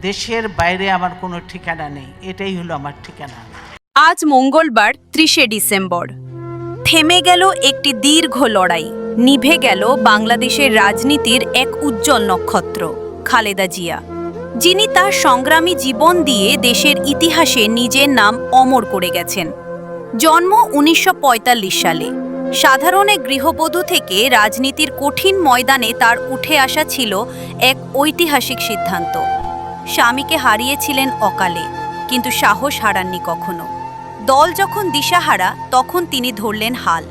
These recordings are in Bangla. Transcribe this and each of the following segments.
দেশের বাইরে আমার কোনো ঠিকানা নেই, এটাই হলো আমার ঠিকানা। আজ মঙ্গলবার, ত্রিশে ডিসেম্বর। থেমে গেল একটি দীর্ঘ লড়াই, নিভে গেল বাংলাদেশের রাজনীতির এক উজ্জ্বল নক্ষত্র, খালেদা জিয়া। যিনি তার সংগ্রামী জীবন দিয়ে দেশের ইতিহাসে নিজের নাম অমর করে গেছেন। জন্ম উনিশশো পঁয়তাল্লিশ সালে। সাধারণ এক গৃহবধূ থেকে রাজনীতির কঠিন ময়দানে তার উঠে আসা ছিল এক ঐতিহাসিক সিদ্ধান্ত। স্বামীকে হারিয়েছিলেন অকালে, কিন্তু সাহস হারাননি কখনো। দল যখন দিশাহারা, তখন তিনি ধরলেন হাল।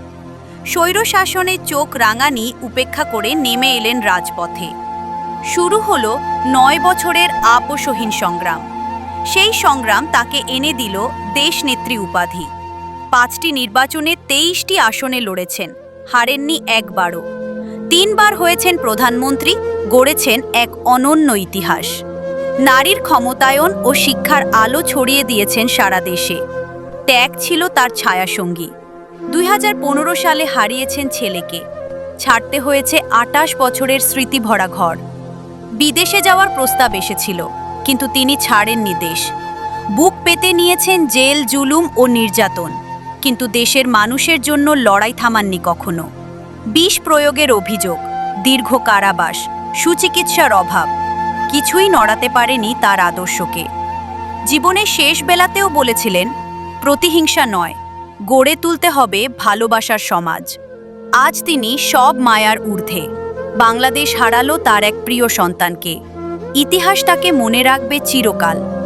স্বৈরশাসনের চোখ রাঙানি উপেক্ষা করে নেমে এলেন রাজপথে। শুরু হল নয় বছরের আপসহীন সংগ্রাম। সেই সংগ্রাম তাকে এনে দিল দেশনেত্রী উপাধি। পাঁচটি নির্বাচনে তেইশটি আসনে লড়েছেন, হারেননি একবারও। তিনবার হয়েছেন প্রধানমন্ত্রী, গড়েছেন এক অনন্য ইতিহাস। নারীর ক্ষমতায়ন ও শিক্ষার আলো ছড়িয়ে দিয়েছেন সারা দেশে। ত্যাগ ছিল তার ছায়াসঙ্গী। দুই হাজার পনেরো সালে হারিয়েছেন ছেলেকে। ছাড়তে হয়েছে আটাশ বছরের স্মৃতিভরা ঘর। বিদেশে যাওয়ার প্রস্তাব এসেছিল, কিন্তু তিনি ছাড়েননি দেশ। বুক পেতে নিয়েছেন জেল, জুলুম ও নির্যাতন। কিন্তু দেশের মানুষের জন্য লড়াই থামাননি কখনো। বিষ প্রয়োগের অভিযোগ, দীর্ঘ কারাবাস, সুচিকিৎসার অভাব কিছুই নড়াতে পারেনি তার আদর্শকে। জীবনের শেষ বেলাতেও বলেছিলেন, প্রতিহিংসা নয়, গড়ে তুলতে হবে ভালোবাসার সমাজ। আজ তিনি সব মায়ার ঊর্ধ্বে। বাংলাদেশ হারালো তার এক প্রিয় সন্তানকে। ইতিহাস তাকে মনে রাখবে চিরকাল।